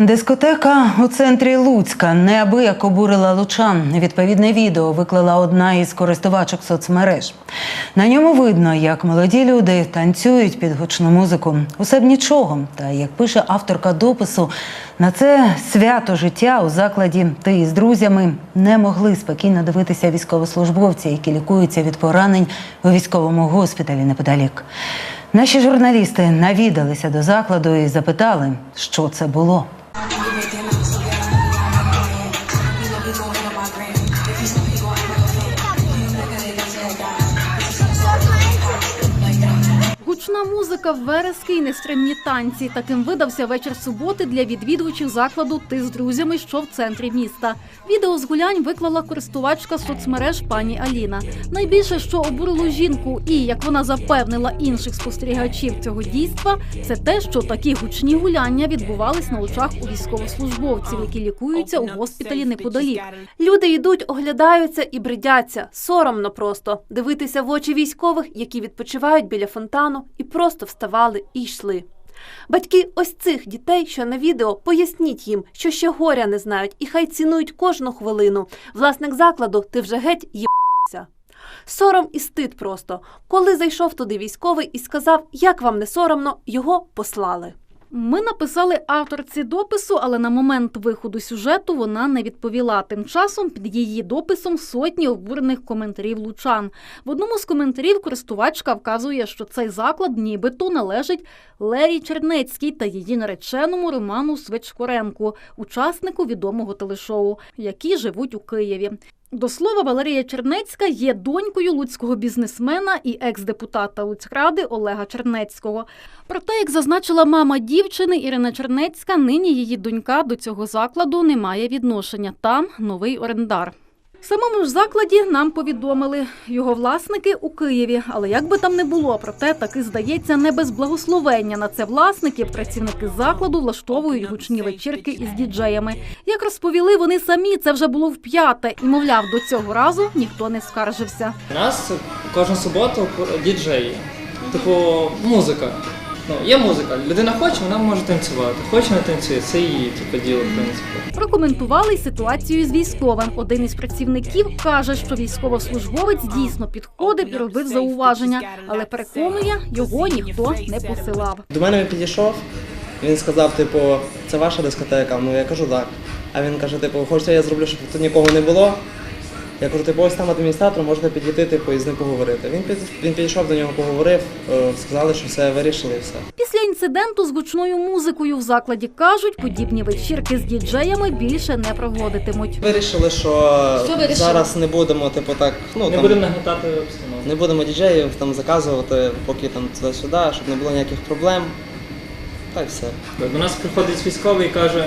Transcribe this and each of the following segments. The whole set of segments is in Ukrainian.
Дискотека у центрі Луцька неабияк обурила лучан. Відповідне відео виклала одна із користувачок соцмереж. На ньому видно, як молоді люди танцюють під гучну музику. Усе б нічого. Та як пише авторка допису, на це свято життя у закладі ти із друзями не могли спокійно дивитися військовослужбовці, які лікуються від поранень у військовому госпіталі неподалік. Наші журналісти навідалися до закладу і запитали, що це було. Гучна музика, верески і нестримні танці. Таким видався вечір суботи для відвідувачів закладу Ти з друзями, що в центрі міста. Відео з гулянь виклала користувачка соцмереж пані Аліна. Найбільше, що обурило жінку, і як вона запевнила інших спостерігачів цього дійства, це те, що такі гучні гуляння відбувались на очах у військовослужбовців, які лікуються у госпіталі неподалік. Люди йдуть, оглядаються і бредяться. Соромно просто дивитися в очі військових, які відпочивають біля фонтану, і просто вставали і йшли. Батьки ось цих дітей, що на відео, поясніть їм, що ще горя не знають, і хай цінують кожну хвилину. Власник закладу, ти вже геть їбся. Сором і стид просто. Коли зайшов туди військовий і сказав, як вам не соромно, його послали. Ми написали авторці допису, але на момент виходу сюжету вона не відповіла. Тим часом під її дописом сотні обурених коментарів лучан. В одному з коментарів користувачка вказує, що цей заклад нібито належить Лері Чернецькій та її нареченому Роману Свечкоренку, учаснику відомого телешоу, які живуть у Києві. До слова, Валерія Чернецька є донькою луцького бізнесмена і екс-депутата Луцькради Олега Чернецького. Проте, як зазначила мама дівчини Ірина Чернецька, нині її донька до цього закладу не має відношення. Там новий орендар. В самому ж закладі нам повідомили його власники у Києві. Але як би там не було, проте таки здається, не без благословення на це власники, працівники закладу влаштовують гучні вечірки із діджеями. Як розповіли вони самі, це вже було вп'яте, і мовляв, до цього разу ніхто не скаржився. У нас кожну суботу діджеї. Типу, музика. Ну, є музика. Людина хоче, вона може танцювати. Хоче не танцює, це її типу, діло, в принципі. Прокоментували й ситуацію з військовим. Один із працівників каже, що військовослужбовець дійсно підходив і робив зауваження, але переконує, його ніхто не посилав. До мене він підійшов, він сказав, типу, це ваша дискотека? Ну я кажу так. А він каже, типу, хочете, я зроблю, щоб тут нікого не було. Я кажу, типу, ось там адміністратор, можна підійти, типу, і з ним поговорити. Він під він підійшов до нього, поговорив, е, сказали, що все вирішили і все. Після інциденту з гучною музикою в закладі кажуть, подібні вечірки з діджеями більше не проводитимуть. Вирішили, що, вирішили? зараз не будемо, типу, так, ну Не там, будемо нагнетати обстановку. не будемо діджеїв там заказувати, поки там туди-сюди, щоб не було ніяких проблем. Та й все. До нас приходить військовий і каже,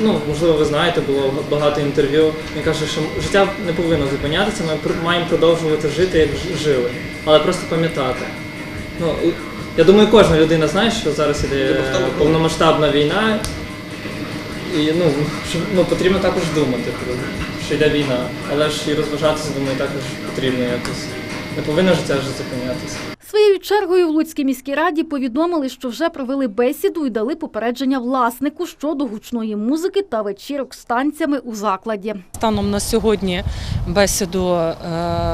ну, можливо, ви знаєте, було багато інтерв'ю. Він каже, що життя не повинно зупинятися, ми маємо продовжувати жити, як жили. Але просто пам'ятати. Ну, я думаю, кожна людина знає, що зараз іде повномасштабна війна. І ну, що, ну, потрібно також думати, про- що йде війна. Але ж і розважатися, думаю, також потрібно якось. Не повинно життя ж зупинятися. Своєю чергою в Луцькій міській раді повідомили, що вже провели бесіду і дали попередження власнику щодо гучної музики та вечірок з танцями у закладі. Станом на сьогодні бесіду е,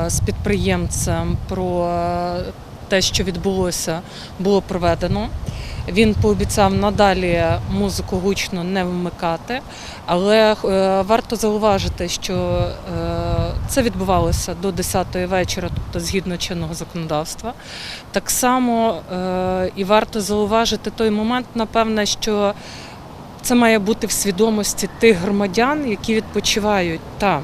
з підприємцем про е, те, що відбулося, було проведено. Він пообіцяв надалі музику гучно не вмикати, але е, варто зауважити, що це відбувалося до 10-ї вечора, тобто згідно чинного законодавства. Так само е, і варто зауважити той момент, напевне, що це має бути в свідомості тих громадян, які відпочивають там.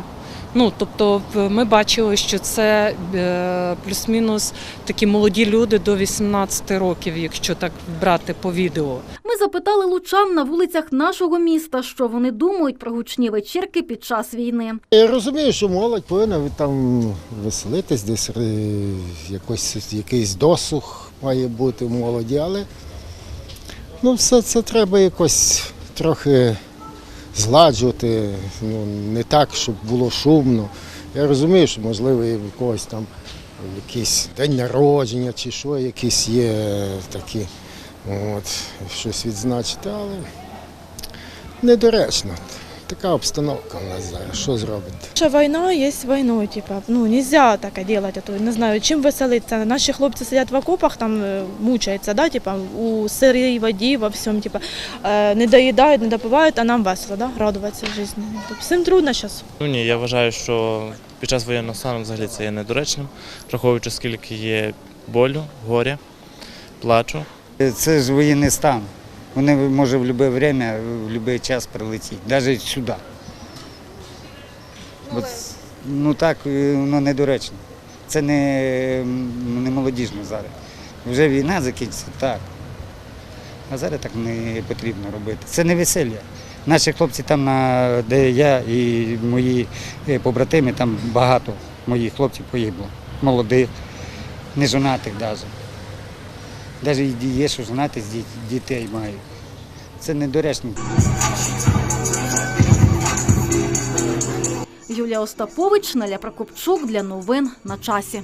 Ну, тобто, ми бачили, що це е, плюс-мінус такі молоді люди до 18 років, якщо так брати по відео. Ми запитали лучан на вулицях нашого міста, що вони думають про гучні вечірки під час війни. Я розумію, що молодь повинна там веселитись, десь якось, якийсь досуг має бути в молоді, але ну, все це треба якось трохи зладжувати, ну, не так, щоб було шумно. Я розумію, що можливо і в когось там якийсь день народження чи що, якісь є такі, от, щось відзначити, але недоречно. Така обстановка у нас зараз. Що зробити? Що війна є війною, типа, ну нельзя таке делать, а то не знаю, чим веселитися. Наші хлопці сидять в окопах, там е, мучаються, да, типа, у сирій воді, во всьому, типа, е, не доїдають, не допивають, а нам весело, да, радуватися житті. Тобто, всім трудно зараз. Ну ні, я вважаю, що під час воєнного стану взагалі це є недоречним, враховуючи скільки є болю, горя, плачу. Це ж воєнний стан. Вони може в будь-яке время, в будь-який час прилетіти, навіть сюди. От, ну так, воно недоречно. Це не, не молодіжно зараз. Вже війна закінчиться, так. А зараз так не потрібно робити. Це не весілля. Наші хлопці там, на, де я і мої е, побратими, там багато моїх хлопців погибло. Молодих, нежонатих навіть. Навіть є, що знати з дітей мають. Це недоречно. Юлія Остапович, Наля Прокопчук для новин на часі.